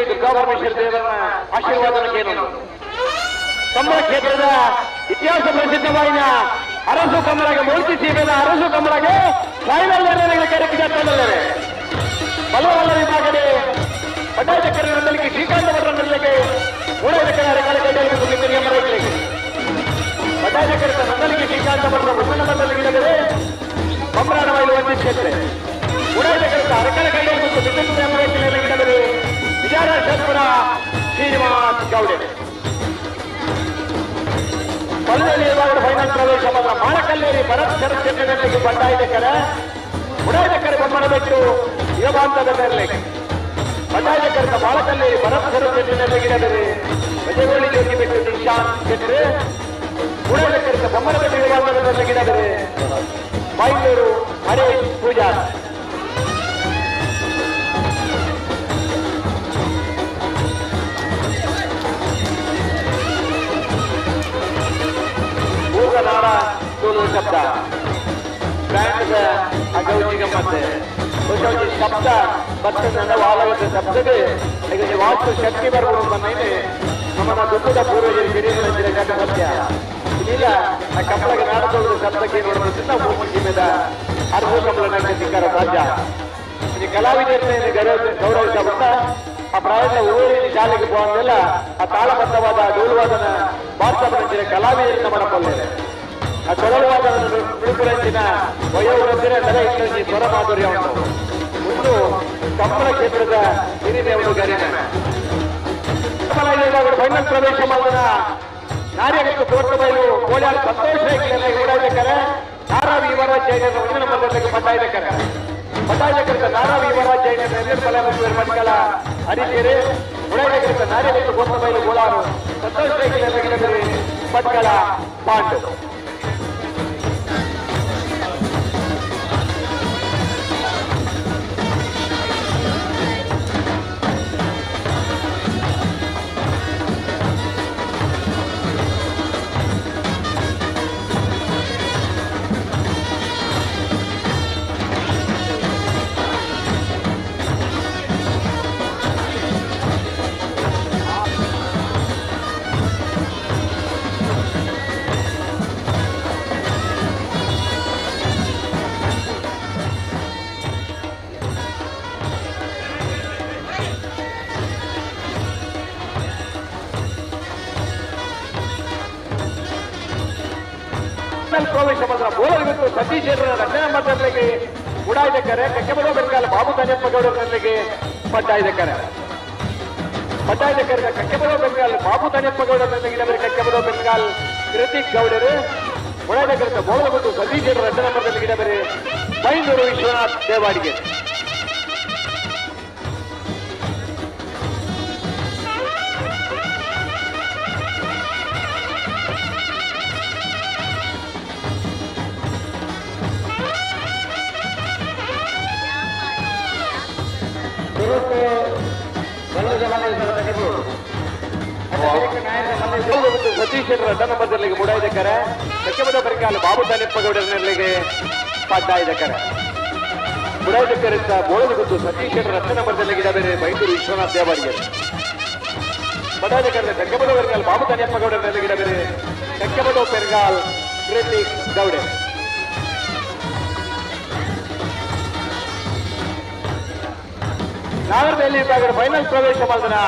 ಶ್ರೀ ದುರ್ಗಾಪರಮೇಶ್ವರ ದೇವರ ಆಶೀರ್ವಾದಕ್ಕೆ ಏನು ಕಂಬಳ ಕ್ಷೇತ್ರದ ಇತಿಹಾಸ ಪ್ರಸಿದ್ಧವಾದ ಅರಸು ಕಮಲಗೆ ಮೂರ್ತಿ ಸೀಮೆದ ಅರಸು ಕಮಲಗೆ ಫೈನಲ್ ಕರೆಕ್ಟ್ ತಂದಿದ್ದಾರೆ ಬಲವಲ್ಲ ವಿಭಾಗದಲ್ಲಿ ಪಟಾಯ ಚಕ್ರ ನಂದಲಿಗೆ ಶ್ರೀಕಾಂತ ಭಟ್ರ ನಂದಲಿಗೆ ಮೂಡ ಚಕ್ರ ಮರಗಳಿಗೆ ಪಟಾಯ ಚಕ್ರದ ನಂದಲಿಗೆ ಶ್ರೀಕಾಂತ ಭಟ್ರ ಬೊಮ್ಮರಾಡ ವೈಲು ಒಂದು ಕ್ಷೇತ್ರ. ಮೂಡ ಚಕ್ರದ ಅರೆಕಾಲ ಕೈಯಲ್ಲಿ ಮತ್ತು ಬಿಂದು ವಿಜಯರಾಜಪುರ ಶ್ರೀನಿವಾಸ್ ಗೌಡೆ. ವಿಭಾಗದ ಫೈನಲ್ ಪ್ರವೇಶ ಮಾತ್ರ ಮಾಳಕಲ್ಲೇರಿ ಭರತ್ ಶರತ್ ಬಂಡಾಯದಕ್ಕರ ಬೆಟ್ಟು ಬೊಮ್ಮನ ಬಿಟ್ಟು ಯುಗಾಂತದ ಮೇಲೆ. ಬಂಡಾಯಕರ ಮಾಳಕಲ್ಲೇರಿ ಭರತ್ ಶರತ್ ಗಜಗೋಳಿ ಜ್ಯೋತಿ ಬಿಟ್ಟು ನಿಶಾಂತ್ ಚಂದ್ರ ಉಡಾಯದಕ್ಕರ ಬೊಮ್ಮನ ಬಿಟ್ಟು ಮೇಲೆ ಗಿಡದರೆ ಬೈಂದೂರು ಹರೇಶ್ ಪೂಜಾರ್. ಸೋಲುವ ಶಬ್ದ ಬ್ಯಾಂಡ್ ಅಗೌಜಿಗ ಮತ್ತೆ ಹೊಸ ಶಬ್ದ ಭತ್ತದ ವಾಲಗದ ಶಬ್ದಕ್ಕೆ ಇದಕ್ಕೆ ವಾಸ್ತು ಶಕ್ತಿ ಬರ್ಬೋದು ಮೇಲೆ ನಮ್ಮನ್ನ ದುಃಖದ ಪೂರ್ವಜರು ಹಿರಿಯರ ಸತ್ಯ ಇಲ್ಲ ಆ ಕಪ್ಪಳಗೆ ನಾಡದವರು ಶಬ್ದಕ್ಕೆ ಮೇಲೆ ಅರ್ಧ ಕಮಲ ನಡೆಸಿಕಾರ ರಾಜ್ಯ ಈ ಕಲಾವಿದರನ್ನ ಗೌರವ ಗೌರವಿಸಬಂದ ಆ ಪ್ರಾಯದ ಊರಿನ ಶಾಲೆಗೆ ಹೋಗಂಗೆಲ್ಲ ಆ ತಾಳಬದ್ಧವಾದ ಡೋಲುವಾದನ ಭಾರತ ಕಲಾವಿದರಿಂದ ಮಾಡಬಲ್ಲೆ ಆ ಕೊಡಲುವಾದ ಬಿಳುಪುರಂಚಿನ ವಯೋವೃದ್ಧಿನ ತಲೆ ಇಟ್ಟಂಜಿ ಸ್ವರ ಮಾಧುರ್ಯ ಉಂಟು ಒಂದು ಕಂಬಳ ಕ್ಷೇತ್ರದ ಹಿರಿಮೆ ಒಂದು ಗರಿಮೆ ಫೈನಲ್ ಪ್ರವೇಶ ಮಾಡಿದ ನಾರ್ಯಗತ್ತು ತೋಟ ಬಯಲು ಕೋಲಾರ ಸಂತೋಷ ಓಡಾಡಬೇಕಾರೆ ನಾರಾವಿ ಯುವರಾಜ್ ಜೈನರ ಒಂದಿನ ಮಂದಿರಕ್ಕೆ ಪಟ್ಟಾಯಿದಕ್ಕಾರ ಪಟ್ಟಾಯಿದಕ್ಕಂತ ನಾರಾವಿ ಯುವರಾಜ್ ಜೈನರ ನಿರ್ಮಲ ಮಟ್ಕಳ ಹರಿಕೇರಿ ಓಡಾಡಬೇಕಂತ ನಾರ್ಯಗತ್ತು ತೋಟ ಬಯಲು ಕೋಲಾರು ಸಂತೋಷ ಪಟ್ಕಳ ಪಾಂಡು ಅವರ ರಕ್ಷಣಾ ಮಂಡಳಿಗೆ ಉಡಾಯಿದಕ್ಕರೆ ಕಕ್ಕೆಬಡ ಬೆಂಗಾಲ ಬಾಬು ತನಿಯಪ್ಪ ಗೌಡರಿಗೆ ಪಟ್ಟಾಯಿದಕ್ಕರೆ ಪಟ್ಟಾಯಿದಕ್ಕರೆ ಕಕ್ಕೆಬಡ ಬೆಂಗಾಲ್ ಬಾಬು ತನಿಯಪ್ಪ ಗೌಡರಿಗೆ ಕಕ್ಕೆಬಡ ಬೆಂಗಾಲ್ ಕೃತಿಕ್ ಗೌಡರು. ಉಡಾಯಿದಕ್ಕರೆ ಮತ್ತು ಸತೀಶ್ ಅವರ ರಕ್ಷಣಾ ಮಂಡಳಿಗೆ ಇಡಬರಿ ಬೈಂದೂರು ವಿಶ್ವನಾಥ್ ದೇವಾಡಿಗೆ. ಸತೀಶ್ ರಡ್ಡನ ಬದಲಿಗೆ ಮುಡಾಯಿದಕ್ಕರೆ ಸಖ್ಯಮದ ಬರಿಗಾಲ ಬಾಬು ತಾನಿಪ್ಪಗೌಡರಲ್ಲಿಗೆ ಪಟ್ಟಾಯಿದಕ್ಕರೆ ಮುಡಾಯಿದಕ್ಕರಿಂದ ಬೋಳದ ಗುದ್ದು ಸತೀಶ್ ರಟ್ಟನ ಬದಲಿಗೆ ಬೇರೆ ಬೈಂದೂರು ವಿಶ್ವನಾಥ್ ದೇವಾಡಿಗೆ ಪದಾಧಿಕಾರಿ ಸಖ್ಯಮದ ಬರಿಗಾಲ್ ಬಾಬು ತಾನಿಪ್ಪಗೌಡರಲ್ಲಿಗೆ ಬೇರೆ ಸಖ್ಯಮದ ಪೆರ್ಗಾಲ್ ಕೃತಿಕ್ ಗೌಡೆ ನಾಗರದಲ್ಲಿ ವಿಭಾಗದ ಫೈನಲ್ ಪ್ರವೇಶ ಮಾಡಿದ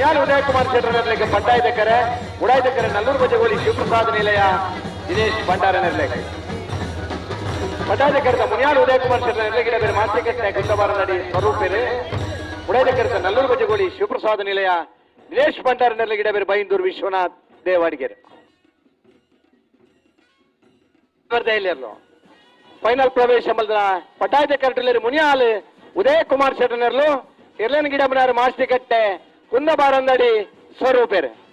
ಮುನ್ಯಾಲ್ ಉದಯ ಕುಮಾರ್ ಶೆಟ್ಟರ್ನಲ್ಲಿಗೆ ಪಟ್ಟಾಯಿದಕ್ಕರೆ ಉಡಾಯಿದಕ್ಕರೆ ನಲ್ಲೂರು ಬಜಗೋಳಿ ಶಿವಪ್ರಸಾದ್ ನಿಲಯ, ದಿನೇಶ್ ಭಂಡಾರನಲ್ಲಿಗೆ ಪಟ್ಟಾಯಿದಕ್ಕರದ ಮುನ್ಯಾಲ್ ಉದಯ ಕುಮಾರ್ ಶೆಟ್ಟರ್ನಲ್ಲಿಗೆ ಬೇರೆ ಮಾಸಿಕಟ್ಟೆ ಗುಂಡಬಾರ ನಡಿ ಸ್ವರೂಪೇರೆ ಉಡಾಯಿದಕ್ಕರದ ನಲ್ಲೂರು ಬಜಗೋಳಿ ಶಿವಪ್ರಸಾದ್ ನಿಲಯ, ದಿನೇಶ್ ಭಂಡಾರನಲ್ಲಿಗೆ ಬೇರೆ ಬೈಂದೂರು ವಿಶ್ವನಾಥ್ ದೇವಾಡಿಗೆರೆ ಸ್ಪರ್ಧೆಯಲ್ಲಿರಲು ಫೈನಲ್ ಪ್ರವೇಶ ಮಲ್ದ ಪಟಾಯ್ದ ಕರ್ಟಲೇರಿ ಮುನಿಯಾಲ್ ಉದಯ ಕುಮಾರ್ ಗಿಡ ಇರ್ಲೇನ್ ಮಾಸ್ತಿ ಮಾಸ್ತಿಕಟ್ಟೆ ಕುಂದಬಾರಂದಡಿ ಸ್ವರೂಪೇರೆ.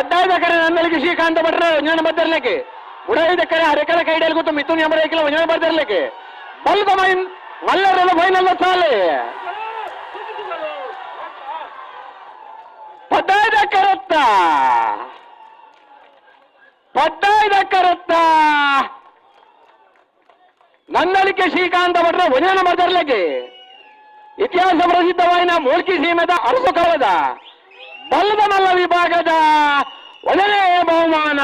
ಪಡ್ಡಾಯದ ನನ್ನಲ್ಲಿ ಶ್ರೀಕಾಂತ ಭಟ್ರ ಒಂಜನ ಬರ್ದಿರ್ಲಿಕ್ಕೆ ಉಡಾಯಿದ ಕರೆ ಅರೆಕಲ ಕೈಡಲ್ಲಿ ಗೊತ್ತು ಮಿಥುನ್ ಎಂಬರೈಕಿಲ್ಲ ಒಂಜನ ಬರ್ದಿರ್ಲಿಕ್ಕೆ ಬಲ್ದ ಮೈನ್ ಮಲ್ಲರದ ಫೈನಲ್ ಸಾಲೆ. ಪಡ್ಡಾಯದ ಕರತ್ತ. ಪಡ್ಡಾಯದ ಕರತ್ತ. ನನ್ನಳಿಕೆ ಶ್ರೀಕಾಂತ ಭಟ್ರ ವಜನ ಬರ್ದಿರ್ಲಿಕ್ಕೆ ಇತಿಹಾಸ ಪ್ರಸಿದ್ಧವಾಯಿನ ಮೂಲ್ಕಿ ಸೀಮೆದ ಅರಸು ಕವದ. ಬಲ್ಲದ ಮಲ್ಲ ವಿಭಾಗದ ಒಳ್ಳೆಯ ಬಹುಮಾನ.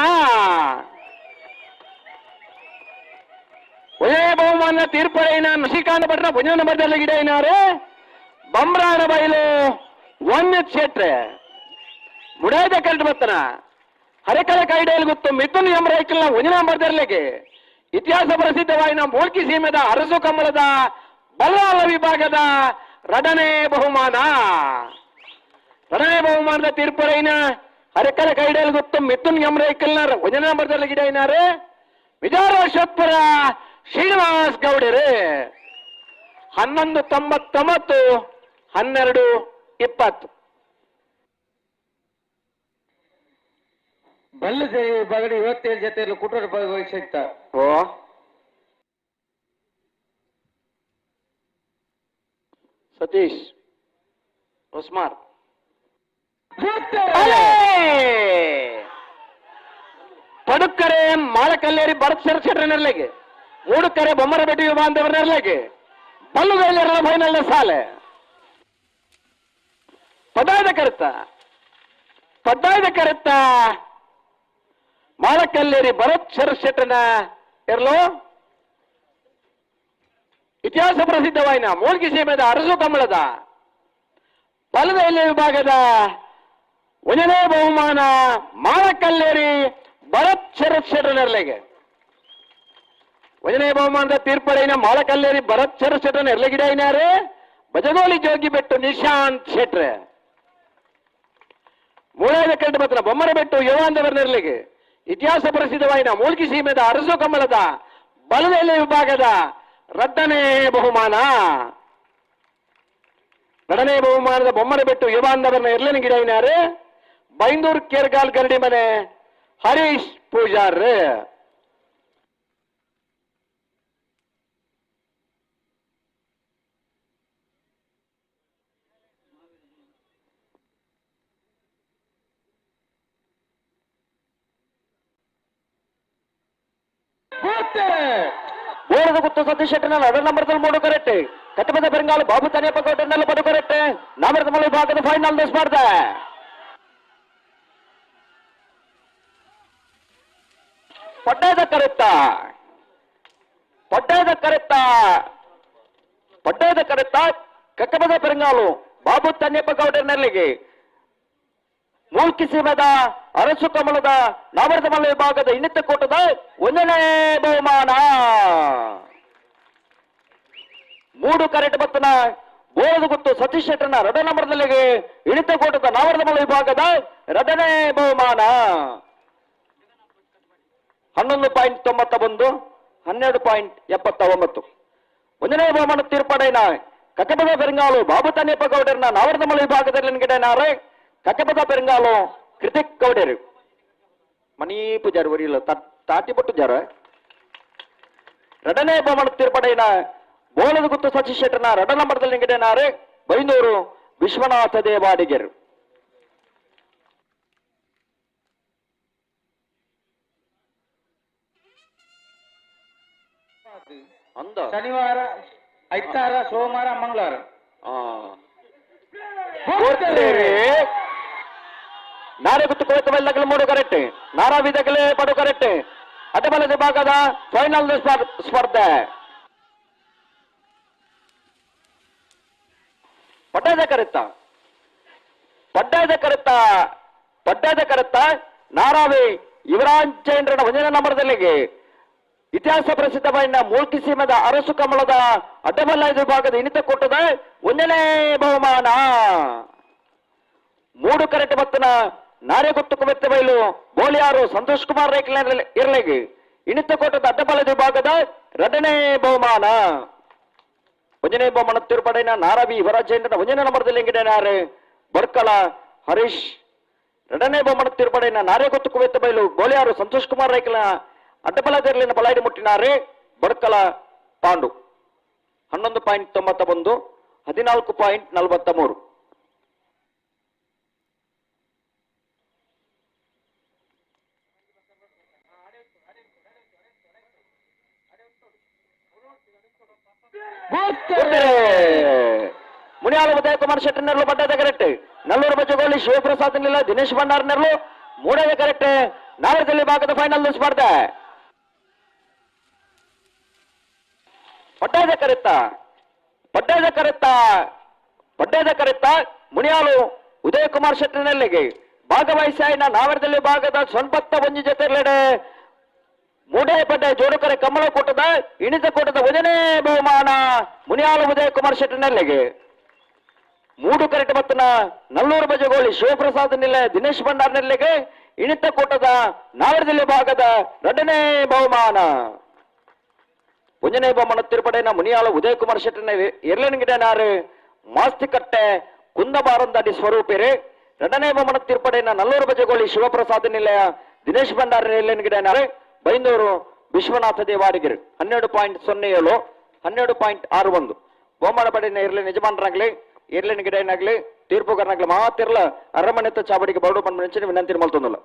ಒಳ್ಳೆಯ ಬಹುಮಾನ ತೀರ್ಪಡೆಯಿನ ನಶಿಕಾಂತ ಭಟ್ರ ಭುಜನ ಮಧ್ಯದಲ್ಲಿ ಏನಾರು? ಬಮ್ರಾಣ ಬೈಲು ವನ್ಯ ಕ್ಷೇತ್ರ. ಮುಡಾಯ್ದ ಕರೆಂಟ್ ಬತ್ತನ. ಹರೆಕಲ ಕೈಡೆಯಲ್ಲಿ ಗೊತ್ತು, ಮಿಥುನ್ ಎಂಬರೈಕಲ್ನ ಒಂಜನ ಬರ್ದಿರ್ಲಿಕ್ಕೆ ಇತಿಹಾಸ ಪ್ರಸಿದ್ಧವಾಯಿನ ಮೂಲ್ಕಿ ಸೀಮೆದ ಅರಸು ಕಮಲದ ಬಲ್ಲಾಳ ವಿಭಾಗದ ರಡನೇ ಬಹುಮಾನ. ರಡನೆ ಬಹುಮಾನದ ತೀರ್ಪುರೈನ ಅರೆಕಲ ಕೈಡಲ್ ಗೊತ್ತು ಮಿಥುನ್ ಗಮರೈಕಲ್ನಾರ ವಜನ ಬರ್ದಲ್ಲಿ ಗಿಡ ಏನಾರು ವಿಜಾರೋಷತ್ಪುರ ಶ್ರೀನಿವಾಸ್ ಗೌಡರು. ಹನ್ನೊಂದು ತೊಂಬತ್ತೊಂಬತ್ತು ಹನ್ನೆರಡು ಇಪ್ಪತ್ತು. ಬಲ್ಲು ಸೇರಿ ಬಗಡಿ ಇವತ್ತೇಳು ಜೊತೆಯಲ್ಲಿ ಕುಟುಂಬ ಭಾಗವಹಿಸಿತ್ತ ಓ. ಸತೀಶ್ ಉಸ್ಮಾರ್ ಪಡುಕರೆ, ಮಾಳಕಲ್ಲೇರಿ ಬಡತ್ ಸರ್ ಮೂಡುಕರೆ ಮೂಡು ಕರೆ ಬೊಮ್ಮರ ಬೆಟ್ಟಿ ಬಾಂಧವರ ನೆರಲೆಗೆ. ಬಲ್ಲುಗೈಲರ ಫೈನಲ್ ಸಾಲೆ. ಪದಾಯದ ಕರೆತ. ಪದಾಯದ ಕರೆತ. ಮಾಳಕಲ್ಲೇರಿ ಭರತ್ ಶರಶೆಟ್ಟನ ಶೆಟ್ಟನ ಇರ್ಲು? ಇತಿಹಾಸ ಪ್ರಸಿದ್ಧವಾಯಿನ ಮೂಲ್ಗಿ ಸೀಮೆದ ಅರಸು ಕಮಲದ. ಬಲದ ವಿಭಾಗದ ಒಂದನೇ ಬಹುಮಾನ ಮಾಳಕಲ್ಲೇರಿ ಭರತ್ ಶರತ್ ಶೆಟ್ಟನರ್ಲೆಗೆ ಒಂದನೇ ಬಹುಮಾನದ ತೀರ್ಪಡೆಯಿನ ಮಾಳಕಲ್ಲೇರಿ ಭರತ್ ಶರತ್ ಶೆಟ್ಟನ ಐನಾರೆ ಬಜಗೋಲಿ ಜೋಗಿ ಬೆಟ್ಟು ನಿಶಾಂತ್ ಶೆಟ್ರೆ. ಮೂಳೆಯ ಕಂಡು ಬತ್ತನ ಬೊಮ್ಮರ ಬೆಟ್ಟು ಯುವಾಂಧವರ ಇತಿಹಾಸ ಪ್ರಸಿದ್ಧವಾಯಿನ ಮೂಲ್ಕಿ ಸೀಮೆದ ಅರಸು ಕಮಲದ ಬಲದೆಲೆ ವಿಭಾಗದ ರದ್ದನೇ ಬಹುಮಾನ. ಎರಡನೇ ಬಹುಮಾನದ ಬೊಮ್ಮರ ಬೆಟ್ಟು ಯುವಾಂಧವರನ್ನ ಎರ್ಲಿನ ಗಿಡ ಬೈಂದೂರು ಕೇರ್ಗಾಲ್ ಗರಡಿ ಮನೆ. ಹರೀಶ್ ಪೂಜಾರ್ ಬೋಳದ ಗುತ್ತು ಸತೀಶ್ ಶೆಟ್ಟನಲ್ಲಿ ಅದರ ನಂಬರ್ದಲ್ಲಿ ಮೂರು ಕರೆಕ್ಟ್ ಕಟ್ಟಬದ ಬೆರಂಗಾಲು ಬಾಬು ತನಿಯಪ್ಪ ಕೋಟೆನಲ್ಲಿ ಪಡು ಕರೆಕ್ಟ್ ನಾಮರದ ಮಳೆ ಭಾಗದ ಫೈನಲ್ ಸ್ಪರ್ಧೆ. ಪಡ್ಡದ ಕರೆತ್ತ. ಪಡ್ಡದ ಕರೆತ್ತ. ಪಡ್ಡದ ಕರೆತ್ತ ಕಕ್ಕಬದ ಪೆರಂಗಾಲು ಬಾಬು ತನ್ನೆಪ್ಪ ಗೌಡರ್ನಲ್ಲಿಗೆ. ಮೂಲ್ಕಿ ಸೀಮೆದ ಅರಸು ಕಮಲದ ನಾಮರದ ಮಲ್ಲ ವಿಭಾಗದ ಇನ್ನಿತ ಕೂಟದ ಒಂದನೇ ಬಹುಮಾನ. ಮೂಡು ಕರೆಟ್ ಬತ್ತನ ಗೋಳದ ಗುತ್ತು ಸತೀಶ್ ಶೆಟ್ಟರ್ನ ರಡ ನಂಬರ್ನಲ್ಲಿಗೆ ಇಳಿತ ಕೂಟದ ನಾಮರದ ಮಲ್ಲ ವಿಭಾಗದ ಎರಡನೇ ಬಹುಮಾನ. ಹನ್ನೊಂದು ಪಾಯಿಂಟ್ ತೊಂಬತ್ತ ಒಂದು, ಹನ್ನೆರಡು ಪಾಯಿಂಟ್ ಎಪ್ಪತ್ತ ಒಂಬತ್ತು. ಒಂದನೇ ಬಹುಮಾನ ತೀರ್ಪಡೆನ ಕಕಪದ ಬೆರಂಗಾಲು ಬಾಬು ತನ್ಯಪ್ಪ ನಾವರದ ಮಲೆ ವಿಭಾಗದಲ್ಲಿ ಗಿಡನಾರೆ ಕಕಬದ ಬೆರಂಗಾಲು ಕೃತಿಕ್ ಗೌಡರು. ಮಣಿ ಪೂಜಾರಿ ಒರಿಯಲ್ಲ ತಾಟಿ ಪಟ್ಟು ಜಾರ. ಎರಡನೇ ಬಹುಮಾನ ತೀರ್ಪಡೆನ ಬೋಳದ ಗುತ್ತು ಸತೀಶ್ ಶೆಟ್ಟನ ರಡ ನಂಬರ್ದಲ್ಲಿ ಗಿಡನಾರೆ ಬೈನೂರು ವಿಶ್ವನಾಥ ದೇವಾಡಿಗರು. ಅಂದ. ಶನಿವಾರ ಐತಾರ ಸೋಮವಾರ ಮಂಗಳವಾರ. ನಾರೇ ಗುತ್ತು ಮೂರು ಕರೆಕ್ಟ್ ನಾರಾ ವಿಧಗಲೇ ಪಡು ಕರೆಕ್ಟ್ ಅದೇ ಬಲ ವಿಭಾಗದ ಫೈನಲ್ ಸ್ಪರ್ಧೆ. ಪಡ್ಡಾದ ಕರೆತ್ತ. ಪಡ್ಡಾದ ಕರೆತ್ತ. ಪಡ್ಡಾದ ಕರೆತ್ತ ನಾರಾವಿ ಯುವರಾಜೇಂದ್ರನ ಒಂದನೇ ನಂಬರ್ದಲ್ಲಿಗೆ. ಇತಿಹಾಸ ಪ್ರಸಿದ್ಧವಾದ ಮೂರ್ತಿ ಸೀಮದ ಅರಸು ಕಮಲದ ಅಡ್ಡಬಲ್ಲ ವಿಭಾಗದ ಇನಿತ ಕೊಟ್ಟದ ಒಂದನೇ ಬಹುಮಾನ. ಮೂಡು ಕರೆಟ್ ಬತ್ತನ ನಾರೆ ಗೊತ್ತು ಕುಮೆತ್ತ ಬೈಲು ಬೋಲಿಯಾರು ಸಂತೋಷ್ ಕುಮಾರ್ ರೇಖಲ ಇರಲಿಗೆ. ಇನಿತ ಕೊಟ್ಟದ ಅಡ್ಡಬಲ್ಲ ವಿಭಾಗದ ಎರಡನೇ ಬಹುಮಾನ. ಒಂದನೇ ಬಹುಮಾನ ತೀರ್ಪಡೆನ ನಾರಾವಿ ಯುವರಾಜೇಂದ್ರನ ಒಂದನೇ ನಂಬರ್ದಲ್ಲಿ ಹೆಂಗಿಡನಾರೆ ಬರ್ಕಳ, ಹರೀಶ್. ಎರಡನೇ ಬಹುಮಾನ ನಾರೇ ಗೊತ್ತು ಕುವೆತ್ತ ಬಯಲು ಬೋಲಿಯಾರು ಸಂತೋಷ್ ಕುಮಾರ್ ರೈಕಲ ಅಡ್ಡಬಲದಲ್ಲಿನ ಬಲಾಯಿಡಿ ಮುಟ್ಟಿನಾರೆ ಬಡಕಲ ಪಾಂಡು. ಹನ್ನೊಂದು ಪಾಯಿಂಟ್ ತೊಂಬತ್ತ ಒಂದು ಹದಿನಾಲ್ಕು ಪಾಯಿಂಟ್ ನಲವತ್ತ ಮೂರು ಮುನಿಯಾಲ ಉದಯಕುಮಾರ್ ಶೆಟ್ಟಿ ನೆರಳು ಬಡ್ಡದ ಕರೆಕ್ಟ್. ನಲ್ಲೂರು ಬಜ್ಜಗೋಳಿ ಶಿವಪ್ರಸಾದ್ ನಿಲ್ಲ ದಿನೇಶ್ ಭಂಡಾರ್ ನೆರಳು. ಮೂಡದ ಕರೆಕ್ಟ್. ನಾಗರದಲ್ಲಿ ಭಾಗದ ಫೈನಲ್ ಸ್ಪರ್ಧೆ. ಪಡ್ಡದ ಕರೆತ್ತ ಪಡ್ಡದ ಕರೆತ್ತ ಪಡ್ಡದ ಕರೆತ್ತ ಮುನಿಯಾಲು ಉದಯ ಕುಮಾರ್ ನೆಲ್ಲಿಗೆ ಭಾಗವಹಿಸಾಯಿನ ನಾವರದಲ್ಲಿ ಭಾಗದ ಸೊನ್ಪತ್ತ ಒಂಜಿ ಜೊತೆಲೆಡೆ ಮೂಡೇ ಪಡ್ಡೆ ಜೋಡುಕರೆ ಕಮಲ ಕೂಟದ, ಇಣಿತ ಕೂಟದ ಭಜನೆ ಬಹುಮಾನ ಮುನಿಯಾಲು ಉದಯ ಕುಮಾರ್ ನೆಲ್ಲಿಗೆ ಮೂಡು ಕರೆಟ್ ಮತ್ತನ ನಲ್ಲೂರು ಬಜಗೋಳಿ ಶಿವಪ್ರಸಾದ್ ನಿಲ್ಲ ದಿನೇಶ್ ಭಂಡಾರ್ ನೆಲ್ಲಿಗೆ ಇಣಿತ ಕೂಟದ ನಾವರದಲ್ಲಿ ಭಾಗದ ಎರಡನೇ ಬಹುಮಾನ. ಒಂಜನೇ ಬಹುಮಾನ ತಿರುಪಡೆನ ಮುನಿಯಾಳ ಉದಯಕುಮಾರ್ ಶೆಟ್ಟಿನ ಎರ್ಲನ್ಗಿಡನಾರು ಮಾಸ್ತಿಕಟ್ಟೆ ಕುಂದಬಾರಂದಡಿ ಸ್ವರೂಪಿರಿ. ಎರಡನೇ ಬಹುಮಾನ ತಿರುಪಡೆನ ನಲ್ಲೂರು ಬಜಗೋಳಿ ಶಿವಪ್ರಸಾದ್ ನಿಲಯ, ದಿನೇಶ್ ಭಂಡಾರ ಎರ್ಲನ್ಗಿಡನಾರು ಬೈಂದೂರು ವಿಶ್ವನಾಥ ದೇವಾಡಿಗಿರಿ. ಹನ್ನೆರಡು ಪಾಯಿಂಟ್ ಸೊನ್ನೆ ಏಳು, ಹನ್ನೆರಡು ಪಾಯಿಂಟ್ ಆರು ಒಂದು. ಬಹುಮಾನ ಪಡೆಯ ಇರಲಿ ನಿಜಮಾನರಾಗ್ಲಿ ಇರ್ಲಿನ ಗಿಡ ಏನಾಗ್ಲಿ ತೀರ್ಪುಗಾರನಾಗ್ಲಿ ಮಾತಿರ್ಲ ಅರಮನೆತ್ತ ಚಾವಡಿಗೆ ಬರಡು ಬಂದು ವಿನಂತಿ ಮಲ್ತೊಂದಿಲ್ಲ.